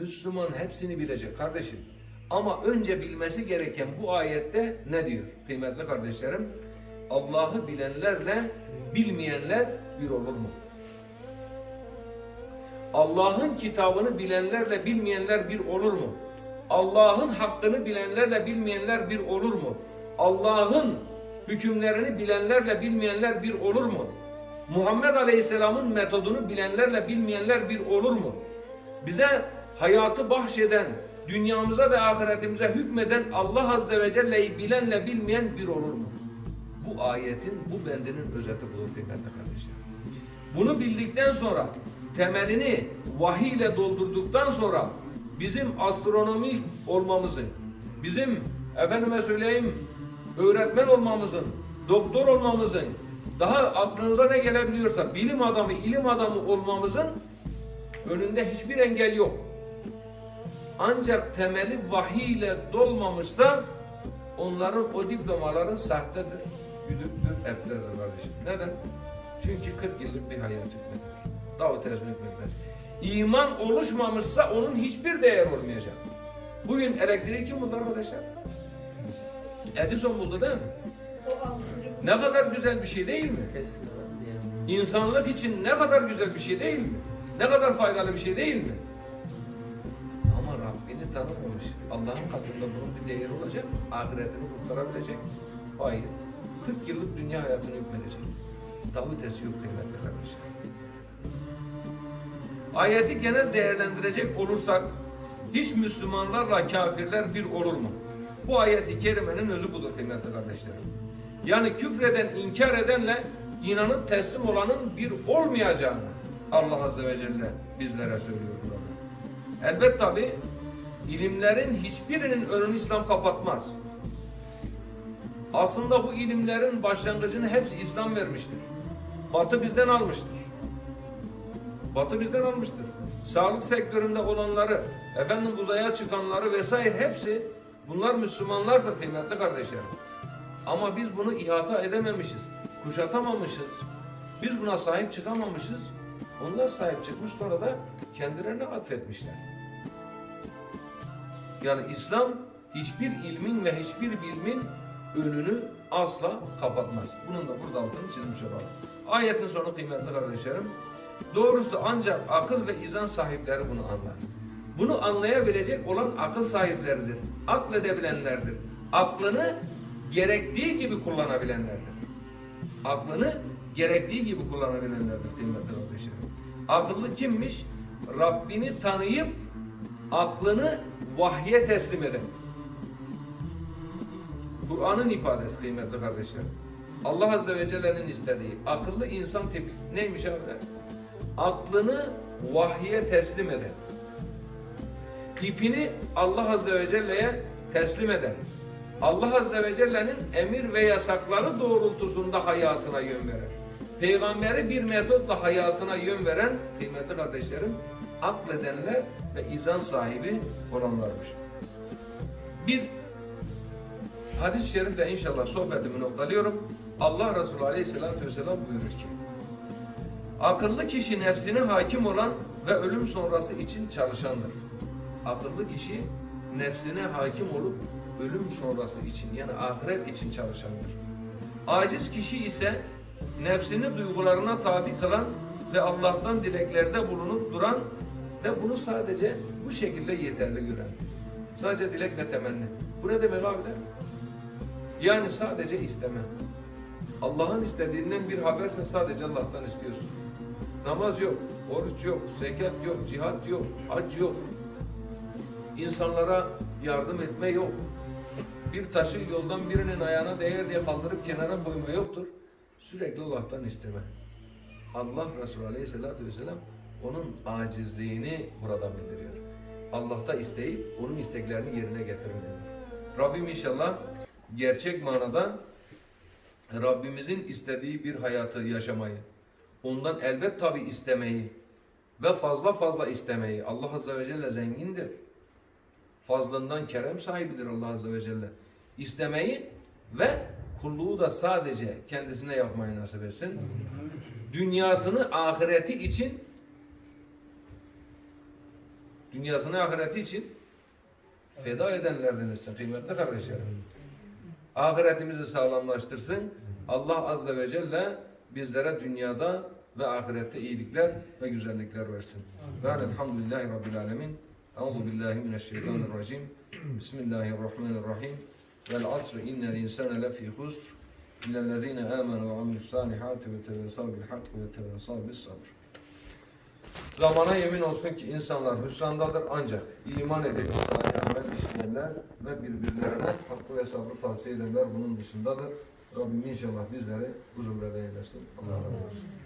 Müslüman hepsini bilecek kardeşim. Ama önce bilmesi gereken bu ayette ne diyor kıymetli kardeşlerim? Allah'ı bilenlerle bilmeyenler bir olur mu? Allah'ın kitabını bilenlerle bilmeyenler bir olur mu? Allah'ın hakkını bilenlerle bilmeyenler bir olur mu? Allah'ın hükümlerini bilenlerle bilmeyenler bir olur mu? Muhammed Aleyhisselam'ın metodunu bilenlerle bilmeyenler bir olur mu? Bize hayatı bahşeden, dünyamıza ve ahiretimize hükmeden Allah Azze ve Celle'yi bilenle bilmeyen bir olur mu? Bu ayetin, bu bendinin özeti budur kıymetli kardeşler. Bunu bildikten sonra temelini vahiy ile doldurduktan sonra bizim astronomi olmamızın, bizim efendime söyleyeyim öğretmen olmamızın, doktor olmamızın, daha aklınıza ne gelebiliyorsa bilim adamı, ilim adamı olmamızın önünde hiçbir engel yok. Ancak temeli vahiy ile dolmamışsa onların o diplomaları sahtedir, güdüktür, eplerdir kardeşim. Neden? Çünkü 40 yıllık bir hayat hükmeder. Daha ötesini hükmetmez. İman oluşmamışsa onun hiçbir değer olmayacak. Bugün elektriği kim buldu arkadaşlar? Edison buldu değil mi? Ne kadar güzel bir şey değil mi? İnsanlık için ne kadar güzel bir şey değil mi? Ne kadar faydalı bir şey değil mi? Tanımamış. Allah'ın katında bunun bir değeri olacak? Ahiretini kurtarabilecek? Hayır. 40 yıllık dünya hayatını hükmedecek. Daha ötesi yok kıymetli kardeşler. Ayeti genel değerlendirecek olursak hiç Müslümanlarla kafirler bir olur mu? Bu ayeti kerimenin özü budur kıymetli kardeşlerim. Yani küfreden, inkar edenle inanıp teslim olanın bir olmayacağını Allah Azze ve Celle bizlere söylüyor burada. Elbet tabi ilimlerin hiçbirinin önünü İslam kapatmaz. Aslında bu ilimlerin başlangıcını hepsi İslam vermiştir. Batı bizden almıştır. Batı bizden almıştır. Sağlık sektöründe olanları, efendim uzaya çıkanları vesaire hepsi bunlar Müslümanlardır kıymetli kardeşlerim. Ama biz bunu ihata edememişiz, kuşatamamışız. Biz buna sahip çıkamamışız. Onlar sahip çıkmış sonra da kendilerine atfetmişler. Yani İslam hiçbir ilmin ve hiçbir bilimin önünü asla kapatmaz. Bunun da burada altını çizmiş olalım. Ayetin sonu kıymetli kardeşlerim. Doğrusu ancak akıl ve izan sahipleri bunu anlar. Bunu anlayabilecek olan akıl sahipleridir. Akledebilenlerdir. Aklını gerektiği gibi kullanabilenlerdir. Aklını gerektiği gibi kullanabilenlerdir kıymetli kardeşlerim. Akıllı kimmiş? Rabbini tanıyıp aklını vahye teslim eden. Kur'an'ın ifadesi kıymetli kardeşlerim. Allah Azze ve Celle'nin istediği akıllı insan tipi neymiş abi? Aklını vahye teslim eden. İpini Allah Azze ve Celle'ye teslim eden. Allah Azze ve Celle'nin emir ve yasakları doğrultusunda hayatına yön veren. Peygamberi bir metotla hayatına yön veren kıymetli kardeşlerim akledenler ve izan sahibi olanlarmış. Bir hadis-i şerifle inşallah sohbetimi noktalıyorum. Allah Resulü Aleyhisselatü Vesselam buyurur ki Akıllı kişi nefsine hakim olan ve ölüm sonrası için çalışandır. Akıllı kişi nefsine hakim olup ölüm sonrası için yani ahiret için çalışandır. Aciz kişi ise nefsini duygularına tabi kılan ve Allah'tan dileklerde bulunup duran ve bunu sadece bu şekilde yeterli gören. Sadece dilek ve temenni. Bu ne demek abi de? Yani sadece isteme. Allah'ın istediğinden bir haberse sadece Allah'tan istiyorsun. Namaz yok, oruç yok, zekat yok, cihat yok, hac yok. İnsanlara yardım etme yok. Bir taşı yoldan birinin ayağına değer diye kaldırıp kenara koyma yoktur. Sürekli Allah'tan isteme. Allah Resulü Aleyhisselatü Vesselam onun acizliğini burada bildiriyor. Allah'ta isteyip onun isteklerini yerine getirmeyi. Rabbim inşallah gerçek manada Rabbimizin istediği bir hayatı yaşamayı, ondan elbet tabi istemeyi ve fazla fazla istemeyi. Allah Azze ve Celle zengindir. Fazlından kerem sahibidir Allah Azze ve Celle. İstemeyi ve kulluğu da sadece kendisine yapmayı nasip etsin. Dünyasını ahireti için dünyasını ahireti için feda edenlerden etsin kıymetli kardeşlerim. Ahiretimizi sağlamlaştırsın. Allah Azze ve Celle bizlere dünyada ve ahirette iyilikler ve güzellikler versin. Ve elhamdülillahi Rabbil alemin. Euzu billahi mineşşeytanirracim. Bismillahirrahmanirrahim. Vel asr innel insane lefî husr. İllellezîne âmenû ve amilussâlihâti ve tevessâv bil hak ve tevessâv bis sabr. Zamana yemin olsun ki insanlar hüsrandadır ancak iman edip salih amel işleyenler ve birbirlerine hakkı ve sabrı tavsiye edenler bunun dışındadır. Rabbim inşallah bizleri huzur eylesin. Allah razı olsun.